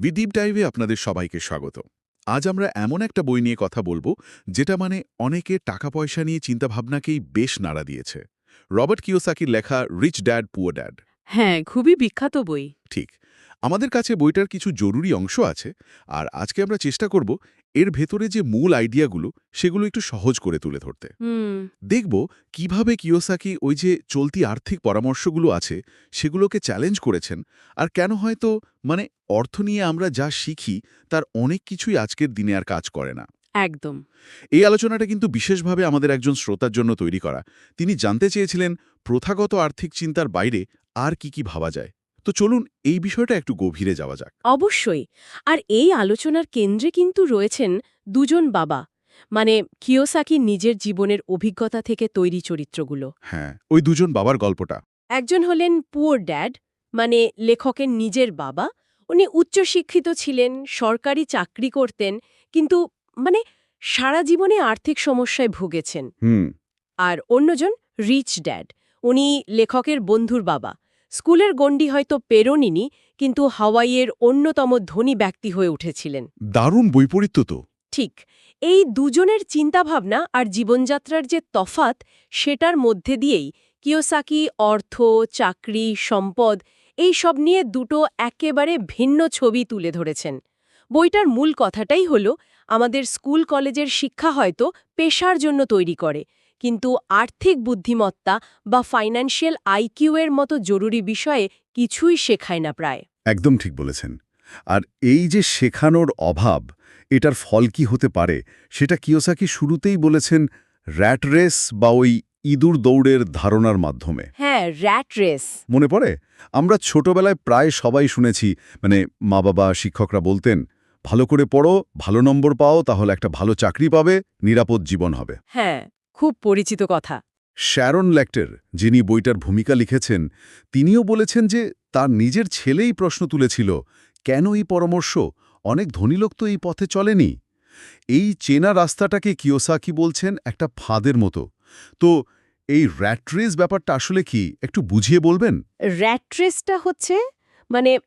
বিদীপ ডাইভে আপনাদের সবাইকে স্বাগত। আজ আমরা এমন একটা বই নিয়ে কথা বলব যেটা মানে অনেকে টাকা পয়সা নিয়ে চিন্তাভাবনাকেই বেশ নাড়া দিয়েছে। রবার্ট কিওসাকির লেখা রিচ ড্যাড পুয়ার ড্যাড। হ্যাঁ খুবই বিখ্যাত বই। ঠিক। আমাদের কাছে বইটার কিছু জরুরি অংশ আছে আর আজকে আমরা চেষ্টা করব এর ভেতরে যে মূল আইডিয়াগুলো সেগুলো একটু সহজ করে তুলে ধরতে। দেখব কীভাবে কিওসাকি ওই যে চলতি আর্থিক পরামর্শগুলো আছে সেগুলোকে চ্যালেঞ্জ করেছেন আর কেন হয়তো মানে অর্থ নিয়ে আমরা যা শিখি তার অনেক কিছুই আজকের দিনে আর কাজ করে না। একদম। এই আলোচনাটা কিন্তু বিশেষভাবে আমাদের একজন শ্রোতার জন্য তৈরি করা। তিনি জানতে চেয়েছিলেন প্রথাগত আর্থিক চিন্তার বাইরে আর কি কি ভাবা যায়। তো চলুন এই বিষয়টা একটু গভীরে যাওয়া যাক। অবশ্যই। আর এই আলোচনার কেন্দ্রে কিন্তু রয়েছেন দুজন বাবা মানে কিয়োসাকি নিজের জীবনের অভিজ্ঞতা থেকে তৈরি চরিত্রগুলো। হ্যাঁ ওই দুজন বাবার গল্পটা। একজন হলেন পুয়ার ড্যাড মানে লেখকের নিজের বাবা। উনি উচ্চশিক্ষিত ছিলেন সরকারি চাকরি করতেন কিন্তু মানে সারা জীবনে আর্থিক সমস্যায় ভুগেছেন। হুম। আর অন্যজন রিচ ড্যাড উনি লেখকের বন্ধুর বাবা। স্কুলের গণ্ডি হয়তো পেরোনিনি কিন্তু হাওয়াইয়ের অন্যতম ধনী ব্যক্তি হয়ে উঠেছিলেন। দারুণ বৈপরীত্য তো। ঠিক এই দুজনের চিন্তাভাবনা আর জীবনযাত্রার যে তফাত সেটার মধ্যে দিয়েই কিয়োসাকি অর্থ চাকরি সম্পদ এই সব নিয়ে দুটো একেবারে ভিন্ন ছবি তুলে ধরেছেন। বইটার মূল কথাটাই হল আমাদের স্কুল কলেজের শিক্ষা হয়তো পেশার জন্য তৈরি করে কিন্তু আর্থিক বুদ্ধিমত্তা বা ফাইন্যান্সিয়াল আইকিউ এর মতো জরুরি বিষয়ে কিছুই শেখায় না প্রায়। একদম ঠিক বলেছেন। আর এই যে শেখানোর অভাব এটার ফল কি হতে পারে সেটা কিয়োসাকি শুরুতেই বলেছেন র্যাট রেস বা ওই ইঁদুর দৌড়ের ধারণার মাধ্যমে। হ্যাঁ র্যাট রেস। মনে পড়ে? আমরা ছোটবেলায় প্রায় সবাই শুনেছি মানে মা বাবা শিক্ষকরা বলতেন ভালো করে পড়ো ভালো নম্বর পাও তাহলে একটা ভালো চাকরি পাবে নিরাপদ জীবন হবে। হ্যাঁ। খুব পরিচিত কথা। শ্যারন ল্যাক্টের যিনি বইটার ভূমিকা লিখেছেন তিনিও বলেছেন যে তার নিজের ছেলেই প্রশ্ন তুলেছিল কেন এই পরামর্শ? অনেক ধনী লোক তো এই পথে চলেনি। এই চেনা রাস্তাটাকে কিওসাকি বলছেন একটা ফাঁদের মতো। তো এই র্যাট্রেস ব্যাপারটা আসলে কি? একটু বুঝিয়ে বলবেন? র্যাট্রেসটা হচ্ছে মানে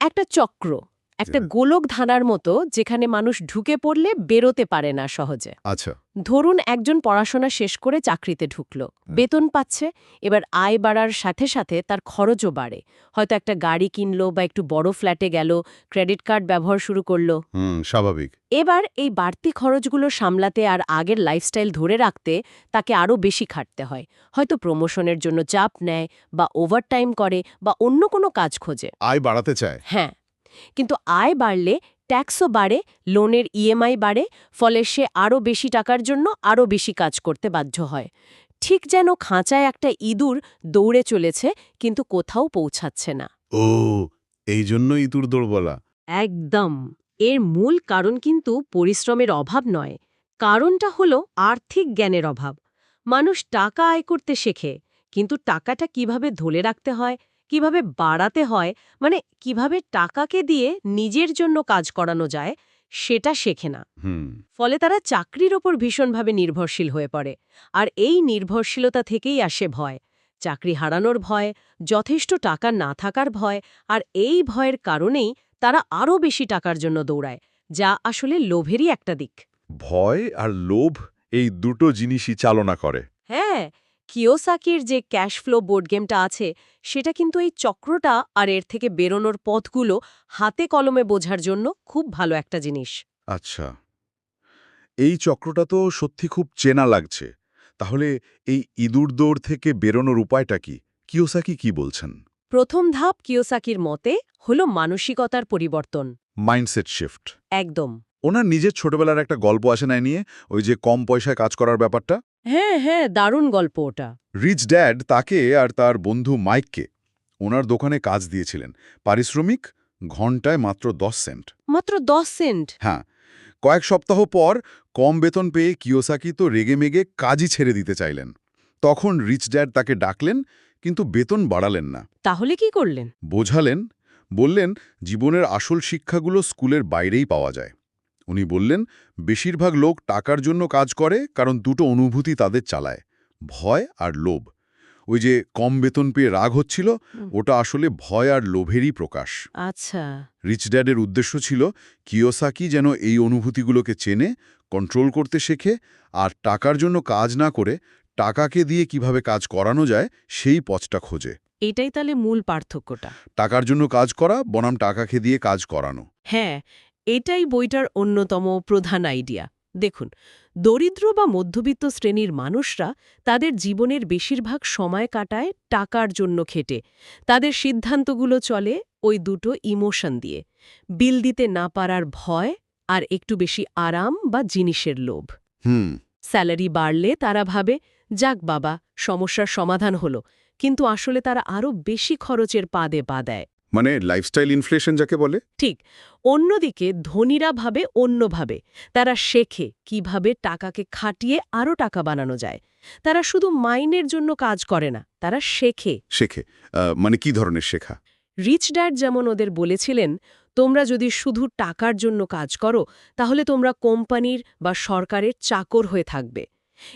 একটা চক্র। একটা হ্যাঁ। গোলক ধানার মতো যেখানে মানুষ ঢুকে পড়লে বেরোতে পারে না সহজে। আচ্ছা। ধরুন একজন পড়াশোনা শেষ করে চাকরিতে ঢুকলো বেতন পাচ্ছে এবার আয় বাড়ার সাথে সাথে তার খরচও বাড়ে। হয়তো একটা গাড়ি কিনলো বা একটু বড় ফ্ল্যাটে গেল ক্রেডিট কার্ড ব্যবহার শুরু করল। হুম স্বাভাবিক। এবার এই বাড়তি খরচগুলো সামলাতে আর আগের লাইফস্টাইল ধরে রাখতে তাকে আরও বেশি খাটতে হয়। হয়তো প্রমোশনের জন্য চাপ নেয় বা ওভারটাইম করে বা অন্য কোনো কাজ খোঁজে। আয় বাড়াতে চায়। হ্যাঁ। কিন্তু আয় বাড়লে ট্যাক্সও বাড়ে লোনের ইএমআই বাড়ে ফলে সে আরও বেশি টাকার জন্য আরও বেশি কাজ করতে বাধ্য হয়। ঠিক যেন খাঁচায় একটা ইঁদুর দৌড়ে চলেছে কিন্তু কোথাও পৌঁছাচ্ছে না। ও এই জন্য ইঁদুর দৌড় বলা একদম। এর মূল কারণ কিন্তু পরিশ্রমের অভাব নয়। কারণটা হলো আর্থিক জ্ঞানের অভাব। মানুষ টাকা আয় করতে শেখে কিন্তু টাকাটা কীভাবে ধরে রাখতে হয় কীভাবে বাড়াতে হয় মানে কীভাবে টাকাকে দিয়ে নিজের জন্য কাজ করানো যায় সেটা শেখে না। হুম। ফলে তারা চাকরির ওপর ভীষণভাবে নির্ভরশীল হয়ে পড়ে। আর এই নির্ভরশীলতা থেকেই আসে ভয়। চাকরি হারানোর ভয় যথেষ্ট টাকা না থাকার ভয় আর এই ভয়ের কারণেই তারা আরও বেশি টাকার জন্য দৌড়ায় যা আসলে লোভেরই একটা দিক। ভয় আর লোভ এই দুটো জিনিসই চালনা করে। হ্যাঁ কিওসাকির যে ক্যাশ ফ্লো বোর্ড গেমটা আছে সেটা কিন্তু এই চক্রটা আর এর থেকে বেরোনোর পথগুলো হাতে কলমে বোঝার জন্য খুব ভালো একটা জিনিস। আচ্ছা। এই চক্রটা তো সত্যি খুব চেনা লাগছে। তাহলে এই ইঁদুর দৌড় থেকে বেরোনোর উপায়টা কি? কিওসাকি কি বলছেন? প্রথম ধাপ কিওসাকির মতে হল মানসিকতার পরিবর্তন। Mindset shift. একদম। ওনার নিজের ছোটবেলার একটা গল্প আসে নাই নিয়ে ওই যে কম পয়সায় কাজ করার ব্যাপারটা? হ্যাঁ হ্যাঁ দারুণ গল্প ওটা। রিচ ড্যাড তাকে আর তার বন্ধু মাইককে ওনার দোকানে কাজ দিয়েছিলেন। পারিশ্রমিক ঘন্টায় মাত্র দশ সেন্ট। মাত্র দশ সেন্ট? হ্যাঁ কয়েক সপ্তাহ পর কম বেতন পেয়ে কিওসাকি তো রেগেমেগে কাজই ছেড়ে দিতে চাইলেন। তখন রিচ ড্যাড তাকে ডাকলেন কিন্তু বেতন বাড়ালেন না। তাহলে কি করলেন? বোঝালেন বললেন জীবনের আসল শিক্ষাগুলো স্কুলের বাইরেই পাওয়া যায়। উনি বললেন বেশিরভাগ লোক টাকার জন্য কাজ করে কারণ দুটো অনুভূতি তাদের চালায় ভয় আর লোভ। ওই যে কম বেতন পেয়ে রাগ হচ্ছিল ওটা আসলে ভয় আর লোভেরই প্রকাশ। আচ্ছা। রিচ ড্যাডের উদ্দেশ্য ছিল কিওসাকি যেন এই অনুভূতিগুলোকে চেনে কন্ট্রোল করতে শেখে আর টাকার জন্য কাজ না করে টাকাকে দিয়ে কীভাবে কাজ করানো যায় সেই পথটা খোঁজে। এটাই তাহলে মূল পার্থক্যটা। টাকার জন্য কাজ করা বনাম টাকাকে দিয়ে কাজ করানো। হ্যাঁ এটাই বইটার অন্যতম প্রধান আইডিয়া দেখুন দরিদ্র বা মধ্যবিত্ত শ্রেণির মানুষরা তাদের জীবনের বেশিরভাগ সময় কাটায় টাকার জন্য খেটে। তাদের সিদ্ধান্তগুলো চলে ওই দুটো ইমোশন দিয়ে। বিল দিতে না পারার ভয় আর একটু বেশি আরাম বা জিনিসের লোভ। হুম। স্যালারি বাড়লে তারা ভাবে যাক বাবা সমস্যার সমাধান হলো। কিন্তু আসলে তারা আরও বেশি খরচের পাদে পা দেয়। মানে লাইফস্টাইল ইনফ্লেশন যাকে বলে? ঠিক। অন্যদিকে ধনীরা ভাবে অন্যভাবে। তারা শেখে কীভাবে টাকাকে খাটিয়ে আরও টাকা বানানো যায়। তারা শুধু মাইনের জন্য কাজ করে না তারা শেখে। শেখে। মানে কি ধরনের শেখা? রিচ ড্যাড যেমন ওদের বলেছিলেন তোমরা যদি শুধু টাকার জন্য কাজ করো তাহলে তোমরা কোম্পানির বা সরকারের চাকর হয়ে থাকবে।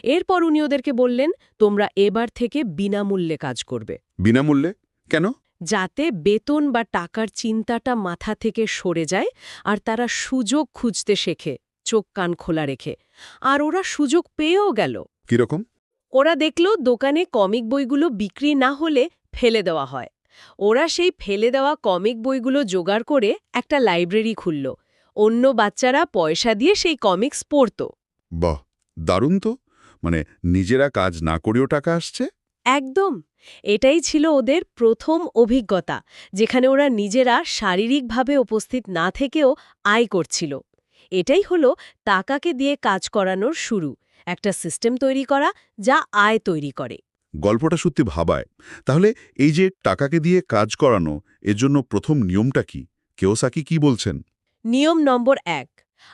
এরপর উনি ওদেরকে বললেন তোমরা এবার থেকে বিনামূল্যে কাজ করবে। বিনামূল্যে? কেন? যাতে বেতন বা টাকার চিন্তাটা মাথা থেকে সরে যায় আর তারা সুযোগ খুঁজতে শেখে চোখ কান খোলা রেখে। আর ওরা সুযোগ পেয়েও গেল। কীরকম? ওরা দেখল দোকানে কমিক বইগুলো বিক্রি না হলে ফেলে দেওয়া হয়। ওরা সেই ফেলে দেওয়া কমিক বইগুলো জোগাড় করে একটা লাইব্রেরি খুলল। অন্য বাচ্চারা পয়সা দিয়ে সেই কমিক্স পড়ত। বাহ! দারুণ তো। মানে নিজেরা কাজ না করেও টাকা আসছে? একদম। এটাই ছিল ওদের প্রথম অভিজ্ঞতা যেখানে ওরা নিজেরা শারীরিকভাবে উপস্থিত না থেকেও আয় করছিল। এটাই হলো টাকাকে দিয়ে কাজ করানোর শুরু একটা সিস্টেম তৈরি করা যা আয় তৈরি করে। গল্পটা সত্যি ভাবায়। তাহলে এই যে টাকাকে দিয়ে কাজ করানো এর জন্য প্রথম নিয়মটা কি? কেওসাকি কি বলছেন? নিয়ম নম্বর এক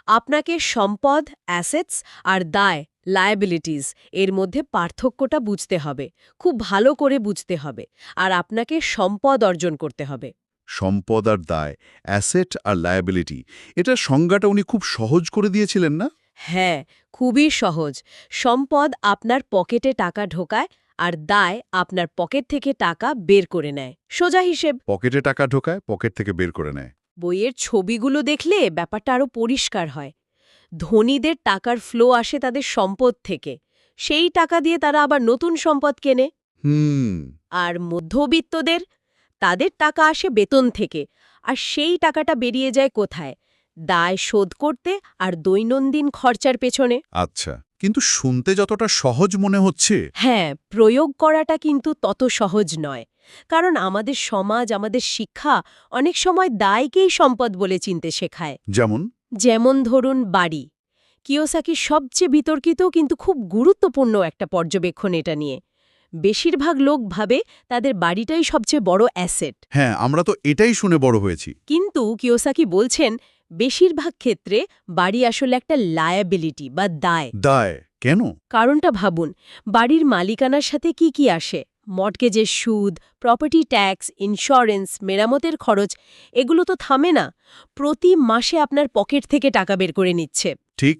আপনাকে সম্পদ অ্যাসেটস আর দায় লায়াবিলিটিস এর মধ্যে পার্থক্যটা বুঝতে হবে। খুব ভালো করে বুঝতে হবে। আর আপনাকে সম্পদ অর্জন করতে হবে। সম্পদ আর দায় অ্যাসেট আর লায়াবিলিটি এটার সংজ্ঞাটা উনি খুব সহজ করে দিয়েছিলেন না? হ্যাঁ খুবই সহজ। সম্পদ আপনার পকেটে টাকা ঢোকায় আর দায় আপনার পকেট থেকে টাকা বের করে নেয়। সোজা হিসেব। পকেটে টাকা ঢোকায় পকেট থেকে বের করে নেয়। বইয়ের ছবিগুলো দেখলে ব্যাপারটা আরও পরিষ্কার হয়। ধনীদের টাকার ফ্লো আসে তাদের সম্পদ থেকে। সেই টাকা দিয়ে তারা আবার নতুন সম্পদ কেনে। হুম। আর মধ্যবিত্তদের তাদের টাকা আসে বেতন থেকে। আর সেই টাকাটা বেরিয়ে যায় কোথায়? দায় শোধ করতে আর দৈনন্দিন খরচার পেছনে। আচ্ছা কিন্তু শুনতে যতটা সহজ মনে হচ্ছে। হ্যাঁ প্রয়োগ করাটা কিন্তু তত সহজ নয়। কারণ আমাদের সমাজ আমাদের শিক্ষা অনেক সময় দায়কেই সম্পদ বলে চিনতে শেখায়। যেমন? যেমন ধরুন বাড়ি। কিওসাকি সবচেয়ে বিতর্কিত কিন্তু খুব গুরুত্বপূর্ণ একটা পর্যবেক্ষণ এটা নিয়ে। বেশিরভাগ লোক ভাবে তাদের বাড়িটাই সবচেয়ে বড় অ্যাসেট। হ্যাঁ আমরা তো এটাই শুনে বড় হয়েছি। কিন্তু কিওসাকি বলছেন বেশিরভাগ ক্ষেত্রে বাড়ি আসলে একটা লায়াবিলিটি বা দায়। দায় কেন? কারণটা ভাবুন বাড়ির মালিকানার সাথে কি কি আসে? মর্টগেজের সুদ প্রপার্টি ট্যাক্স ইন্স্যুরেন্স মেরামতের খরচ এগুলো তো থামে না। প্রতি মাসে আপনার পকেট থেকে টাকা বের করে নিচ্ছে। ঠিক।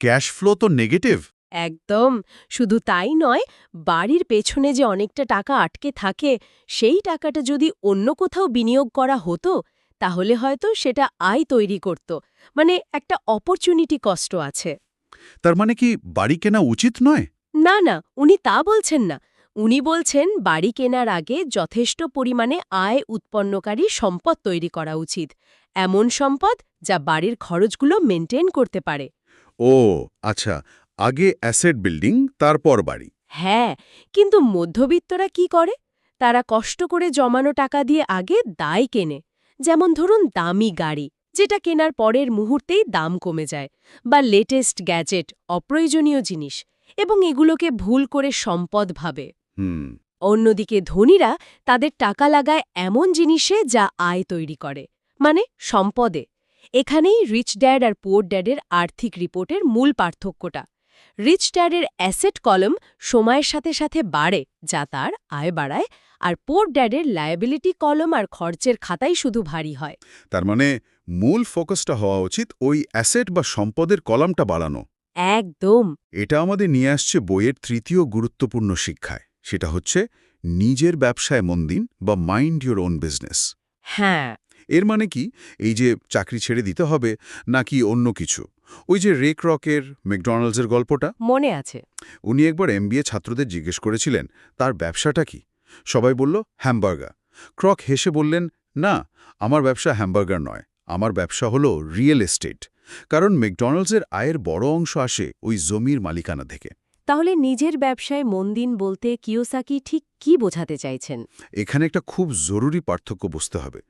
ক্যাশ ফ্লো তো নেগেটিভ। একদম। শুধু তাই নয় বাড়ির পেছনে যে অনেকটা টাকা আটকে থাকে সেই টাকাটা যদি অন্য কোথাও বিনিয়োগ করা হতো তাহলে হয়তো সেটা আয় তৈরি করত। মানে একটা অপরচুনিটি কষ্ট আছে। তার মানে কি বাড়ি কেনা উচিত নয়? না না উনি তা বলছেন না। উনি বলছেন বাড়ি কেনার আগে যথেষ্ট পরিমাণে আয় উৎপন্নকারী সম্পদ তৈরি করা উচিত। এমন সম্পদ যা বাড়ির খরচগুলো মেনটেন করতে পারে। ও আচ্ছা আগে অ্যাসেট বিল্ডিং তারপর বাড়ি। হ্যাঁ কিন্তু মধ্যবিত্তরা কি করে? তারা কষ্ট করে জমানো টাকা দিয়ে আগে দায় কেনে। যেমন ধরুন দামি গাড়ি যেটা কেনার পরের মুহূর্তেই দাম কমে যায় বা লেটেস্ট গ্যাজেট অপ্রয়োজনীয় জিনিস এবং এগুলোকে ভুল করে সম্পদ ভাবে। অন্যদিকে ধনীরা তাদের টাকা লাগায় এমন জিনিসে যা আয় তৈরি করে মানে সম্পদে। এখানেই রিচ ড্যাড আর পোর ড্যাডের আর্থিক রিপোর্টের মূল পার্থক্যটা। রিচ ড্যাডের অ্যাসেট কলম সময়ের সাথে সাথে বাড়ে যা তার আয় বাড়ায় আর পোর ড্যাডের লায়াবিলিটি কলম আর খরচের খাতাই শুধু ভারী হয়। তার মানে মূল ফোকাসটা হওয়া উচিত ওই অ্যাসেট বা সম্পদের কলামটা বাড়ানো। একদম। এটা আমাদের নিয়ে আসছে বইয়ের তৃতীয় গুরুত্বপূর্ণ শিক্ষায়। সেটা হচ্ছে নিজের ব্যবসায় মন দিন বা মাইন্ড ইউর ওন বিজনেস হ্যাঁ। এর মানে কি? এই যে চাকরি ছেড়ে দিতে হবে নাকি অন্য কিছু? ওই যে রেক রকের ম্যাকডোনাল্ডসের গল্পটা। মনে আছে। উনি একবার এমবিএ ছাত্রদের জিজ্ঞেস করেছিলেন তার ব্যবসাটা কি? সবাই বলল হ্যামবার্গার। ক্রক হেসে বললেন না আমার ব্যবসা হ্যামবার্গার নয়। আমার ব্যবসা হলো রিয়েল এস্টেট। কারণ ম্যাকডোনাল্ডসের আয়ের বড় অংশ আসে ওই জমির মালিকানা থেকে। তাহলে নিজের ব্যবসায় মন দিন বলতে কিওসাকি ঠিক কি বোঝাতে চাইছেন? এখানে একটা খুব জরুরি পার্থক্য বুঝতে হবে।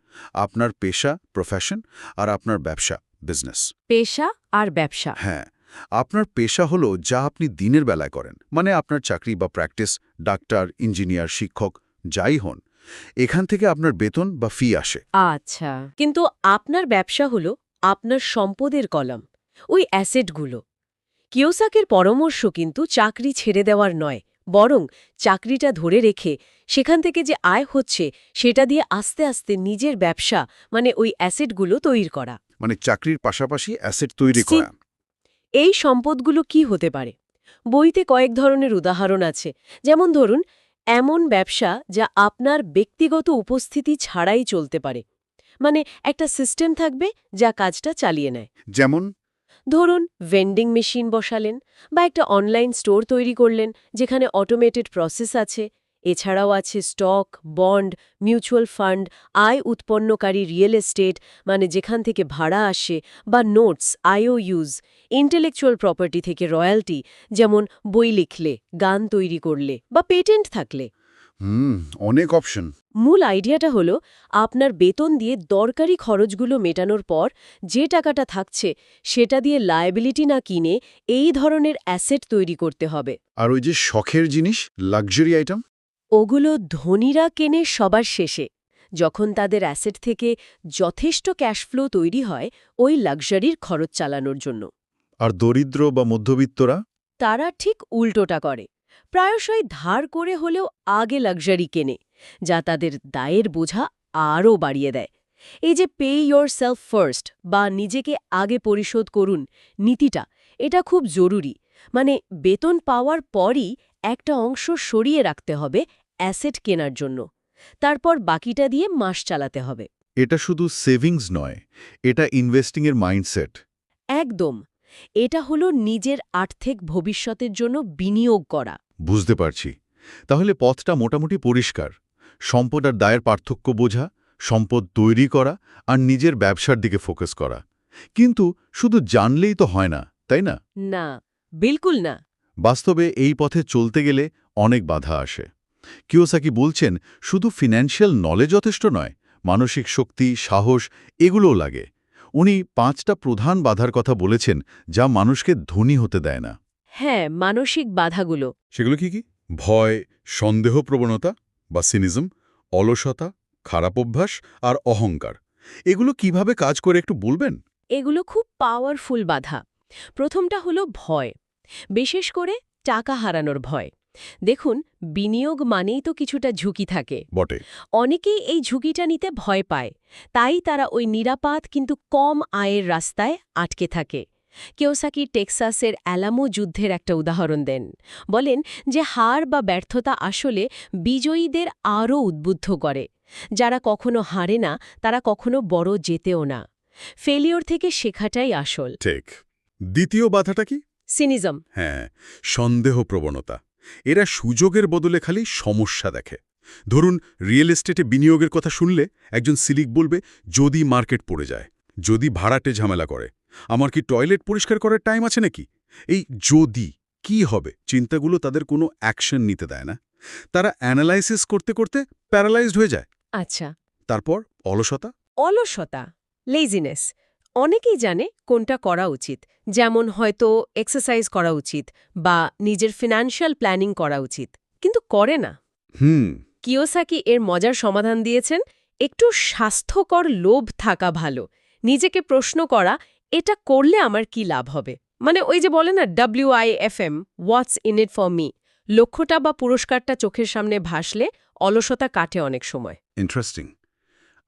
আপনার পেশা প্রফেশন আর আপনার ব্যবসা বিজনেস পেশা আর ব্যবসা। হ্যাঁ আপনার পেশা হলো যা আপনি দিনের বেলায় করেন মানে আপনার চাকরি বা প্র্যাকটিস ডাক্তার ইঞ্জিনিয়ার শিক্ষক যাই হন। এখান থেকে আপনার বেতন বা ফি আসে। আচ্ছা কিন্তু আপনার ব্যবসা হলো আপনার সম্পদের কলম ওই অ্যাসেটগুলো কিওসাকের পরামর্শ কিন্তু চাকরি ছেড়ে দেওয়ার নয় বরং চাকরিটা ধরে রেখে সেখান থেকে যে আয় হচ্ছে সেটা দিয়ে আস্তে আস্তে নিজের ব্যবসা মানে ওই অ্যাসেটগুলো তৈরি করা। মানে চাকরির পাশাপাশি অ্যাসেট তৈরি করা। এই সম্পদগুলো কি হতে পারে? বইতে কয়েক ধরনের উদাহরণ আছে। যেমন ধরুন এমন ব্যবসা যা আপনার ব্যক্তিগত উপস্থিতি ছাড়াই চলতে পারে। মানে একটা সিস্টেম থাকবে যা কাজটা চালিয়ে নেয়। যেমন ধরুন ভেন্ডিং মেশিন বসালেন বা একটা অনলাইন স্টোর তৈরি করলেন যেখানে অটোমেটেড প্রসেস আছে। এছাড়াও আছে স্টক বন্ড মিউচুয়াল ফান্ড আয় উৎপন্নকারী রিয়েল এস্টেট মানে যেখান থেকে ভাড়া আসে বা নোটস আইওইউজ ইন্টেলেকচুয়াল প্রপার্টি থেকে রয়্যালটি যেমন বই লিখলে, গান তৈরি করলে বা পেটেন্ট থাকলে। হুম অনেক অপশন মূল আইডিয়াটা হলো আপনার বেতন দিয়ে দরকারি খরচগুলো মেটানোর পর যে টাকাটা থাকছে সেটা দিয়ে লায়াবিলিটি না কিনে এই ধরনের অ্যাসেট তৈরি করতে হবে। আর ওই যে শখের জিনিস লাক্সারি আইটেম ওগুলো ধনীরা কেনে সবার শেষে। যখন তাদের অ্যাসেট থেকে যথেষ্ট ক্যাশফ্লো তৈরি হয় ওই লাক্সারির খরচ চালানোর জন্য। আর দরিদ্র বা মধ্যবিত্তরা? তারা ঠিক উল্টোটা করে। প্রায়শই ধার করে হলেও আগে লাক্সারি কেনে যা তাদের দায়ের বোঝা আরও বাড়িয়ে দেয়। এই যে পে ইয়োর সেলফ ফার্স্ট বা নিজেকে আগে পরিশোধ করুন নীতিটা এটা খুব জরুরি। মানে বেতন পাওয়ার পরই একটা অংশ সরিয়ে রাখতে হবে অ্যাসেট কেনার জন্য। তারপর বাকিটা দিয়ে মাস চালাতে হবে। এটা শুধু সেভিংস নয় এটা ইনভেস্টিংয়ের মাইন্ডসেট একদম। এটা হলো নিজের আর্থিক ভবিষ্যতের জন্য বিনিয়োগ করা। বুঝতে পারছি। তাহলে পথটা মোটামুটি পরিষ্কার। সম্পদ আর দায়ের পার্থক্য বোঝা সম্পদ তৈরি করা আর নিজের ব্যবসার দিকে ফোকাস করা। কিন্তু শুধু জানলেই তো হয় না তাই না? না বিলকুল না। বাস্তবে এই পথে চলতে গেলে অনেক বাধা আসে। কিওসাকি বলছেন শুধু ফিনান্সিয়াল নলেজ যথেষ্ট নয় মানসিক শক্তি সাহস এগুলোও লাগে। উনি পাঁচটা প্রধান বাধার কথা বলেছেন যা মানুষকে ধনী হতে দেয় না। হ্যাঁ মানসিক বাধাগুলো। সেগুলো কি কি? ভয় সন্দেহ প্রবণতা বা সিনিজম অলসতা খারাপ অভ্যাস আর অহংকার। এগুলো কীভাবে কাজ করে একটু বলবেন? এগুলো খুব পাওয়ারফুল বাধা। প্রথমটা হলো ভয় বিশেষ করে টাকা হারানোর ভয়। দেখুন বিনিয়োগ মানেই তো কিছুটা ঝুঁকি থাকে। বটে। অনেকেই এই ঝুঁকিটা নিতে ভয় পায়। তাই তারা ওই নিরাপাদ কিন্তু কম আয়ের রাস্তায় আটকে থাকে। কেওসাকি টেক্সাসের অ্যালামো যুদ্ধের একটা উদাহরণ দেন। বলেন যে হার বা ব্যর্থতা আসলে বিজয়ীদের আরও উদ্বুদ্ধ করে। যারা কখনো হারে না তারা কখনো বড় যেতেও না। ফেলিওর থেকে শেখাটাই আসল। ঠিক। দ্বিতীয় বাধাটা কি? সিনিজম। হ্যাঁ সন্দেহ প্রবণতা এরা সুযোগের বদলে খালি সমস্যা দেখে। ধরুন রিয়েল এস্টেটে বিনিয়োগের কথা শুনলে একজন সিলিক বলবে যদি মার্কেট পড়ে যায় যদি ভাড়াটে ঝামেলা করে আমার কি টয়লেট পরিষ্কার করার টাইম আছে নাকি? এই যদি কি হবে চিন্তাগুলো তাদের কোনো অ্যাকশন নিতে দেয় না। তারা অ্যানালাইসিস করতে করতে প্যারালাইজড হয়ে যায়। আচ্ছা। তারপর অলসতা। অলসতা লেজিনেস অনেকেই জানে কোনটা করা উচিত যেমন হয়তো এক্সারসাইজ করা উচিত বা নিজের ফিনান্সিয়াল প্ল্যানিং করা উচিত কিন্তু করে না। হুম। কিওসাকি এর মজার সমাধান দিয়েছেন একটু স্বাস্থ্যকর লোভ থাকা ভালো নিজেকে প্রশ্ন করা এটা করলে আমার কি লাভ হবে? মানে ওই যে বলে না W I F M what's in it for me লক্ষ্যটা বা পুরস্কারটা চোখের সামনে ভাসলে অলসতা কাটে অনেক সময়। ইন্টারেস্টিং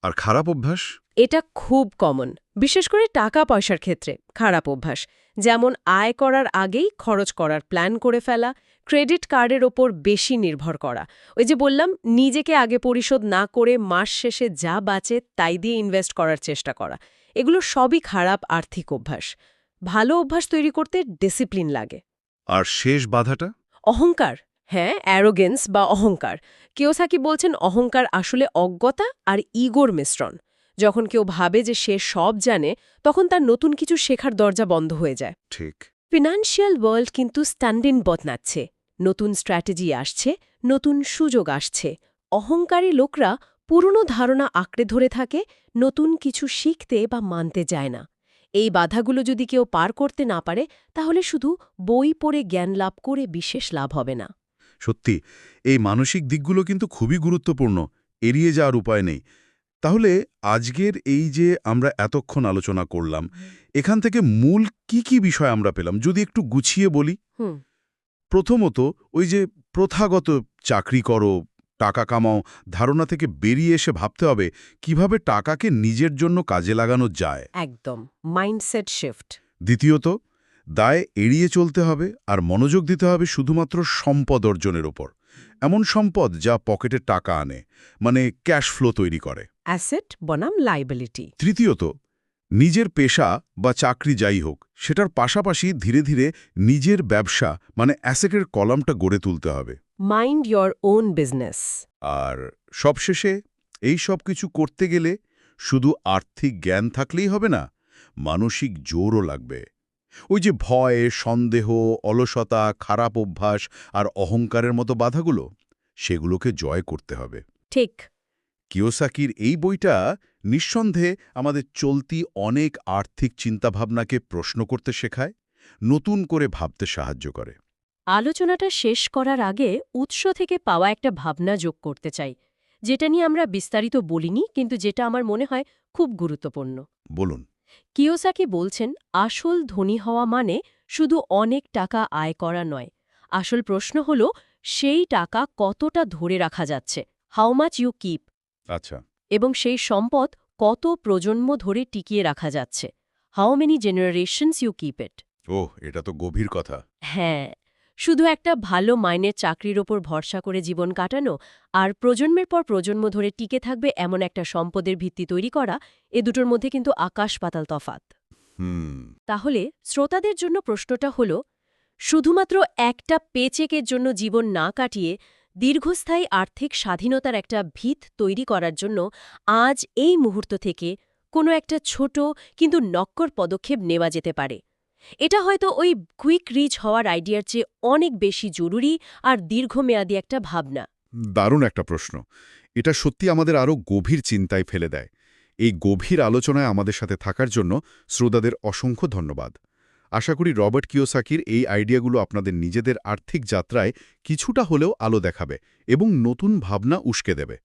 আর খারাপ অভ্যাস? এটা খুব কমন বিশেষ করে টাকা পয়সার ক্ষেত্রে খারাপ অভ্যাস। যেমন আয় করার আগেই খরচ করার প্ল্যান করে ফেলা ক্রেডিট কার্ডের ওপর বেশি নির্ভর করা। ওই যে বললাম নিজেকে আগে পরিশোধ না করে মাস শেষে যা বাঁচে তাই দিয়ে ইনভেস্ট করার চেষ্টা করা। এগুলো সবই খারাপ আর্থিক অভ্যাস। ভালো অভ্যাস তৈরি করতে ডিসিপ্লিন লাগে। আর শেষ বাধাটা? অহংকার। হ্যাঁ অ্যারোগেন্স বা অহংকার। কেওসাকি বলছেন অহংকার আসলে অজ্ঞতা আর ইগোর মিশ্রণ। যখন কেউ ভাবে যে সে সব জানে তখন তার নতুন কিছু শেখার দরজা বন্ধ হয়ে যায়। ঠিক। ফিনান্সিয়াল ওয়ার্ল্ড কিন্তু স্ট্যান্ডিন বদনাচ্ছে নতুন স্ট্র্যাটেজি আসছে নতুন সুযোগ আসছে। অহংকারী লোকরা পুরনো ধারণা আঁকড়ে ধরে থাকে নতুন কিছু শিখতে বা মানতে যায় না। এই বাধাগুলো যদি কেউ পার করতে না পারে তাহলে শুধু বই পড়ে জ্ঞান লাভ করে বিশেষ লাভ হবে না। সত্যি এই মানসিক দিকগুলো কিন্তু খুবই গুরুত্বপূর্ণ এড়িয়ে যাওয়ার উপায় নেই। তাহলে আজকের এই যে আমরা এতক্ষণ আলোচনা করলাম এখান থেকে মূল কি কি বিষয় আমরা পেলাম যদি একটু গুছিয়ে বলি? প্রথমত ওই যে প্রথাগত চাকরি করো টাকা কামাও ধারণা থেকে বেরিয়ে এসে ভাবতে হবে কীভাবে টাকাকে নিজের জন্য কাজে লাগানো যায়। একদম মাইন্ডসেট শিফট। দ্বিতীয়ত দায় এড়িয়ে চলতে হবে আর মনোযোগ দিতে হবে শুধুমাত্র সম্পদ অর্জনের ওপর। এমন সম্পদ যা পকেটে টাকা আনে মানে ক্যাশ ফ্লো তৈরি করে। অ্যাসেট বনাম লাইবিলিটি। তৃতীয়ত নিজের পেশা বা চাকরি যাই হোক সেটার পাশাপাশি ধীরে ধীরে নিজের ব্যবসা মানে অ্যাসেটের কলামটা গড়ে তুলতে হবে। Mind your own business. আর সবশেষে এই সব কিছু করতে গেলে শুধু আর্থিক জ্ঞান থাকলেই হবে না মানসিক জোরও লাগবে। ওই যে ভয় সন্দেহ অলসতা খারাপ অভ্যাস আর অহংকারের মতো বাধাগুলো সেগুলোকে জয় করতে হবে। ঠিক। কিওসাকির এই বইটা নিঃসন্দেহে আমাদের চলতি অনেক আর্থিক চিন্তাভাবনাকে প্রশ্ন করতে শেখায় নতুন করে ভাবতে সাহায্য করে। আলোচনাটা শেষ করার আগে উৎস থেকে পাওয়া একটা ভাবনা যোগ করতে চাই যেটা নিয়ে আমরা বিস্তারিত বলিনি কিন্তু যেটা আমার মনে হয় খুব গুরুত্বপূর্ণ। বলুন। কিওসাকি বলছেন আসল ধনী হওয়া মানে শুধু অনেক টাকা আয় করা নয়। আসল প্রশ্ন হল সেই টাকা কতটা ধরে রাখা যাচ্ছে? হাউ মাচ ইউ কিপ আচ্ছা। এবং সেই সম্পদ কত প্রজন্ম ধরে টিকিয়ে রাখা যাচ্ছে? How many generations you keep it ওহ এটা তো গভীর কথা। হ্যাঁ। শুধু একটা ভালো মাইনের চাকরির ওপর ভরসা করে জীবন কাটানো আর প্রজন্মের পর প্রজন্ম ধরে টিকে থাকবে এমন একটা সম্পদের ভিত্তি তৈরি করা এ দুটোর মধ্যে কিন্তু আকাশ পাতাল তফাত হুম। তাহলে শ্রোতাদের জন্য প্রশ্নটা হল শুধুমাত্র একটা পেচেকের জন্য জীবন না কাটিয়ে দীর্ঘস্থায়ী আর্থিক স্বাধীনতার একটা ভিত তৈরি করার জন্য আজ এই মুহূর্ত থেকে কোনো একটা ছোট কিন্তু নক্কর পদক্ষেপ নেওয়া যেতে পারে। এটা হয়তো ওই কুইক রিচ হওয়ার আইডিয়ার চেয়ে অনেক বেশি জরুরি আর দীর্ঘমেয়াদী একটা ভাবনা। দারুণ একটা প্রশ্ন। এটা সত্যি আমাদের আরও গভীর চিন্তায় ফেলে দেয়। এই গভীর আলোচনায় আমাদের সাথে থাকার জন্য শ্রোতাদের অসংখ্য ধন্যবাদ। আশা করি রবার্ট কিওসাকির এই আইডিয়াগুলো আপনাদের নিজেদের আর্থিক যাত্রায় কিছুটা হলেও আলো দেখাবে এবং নতুন ভাবনা উস্কে দেবে।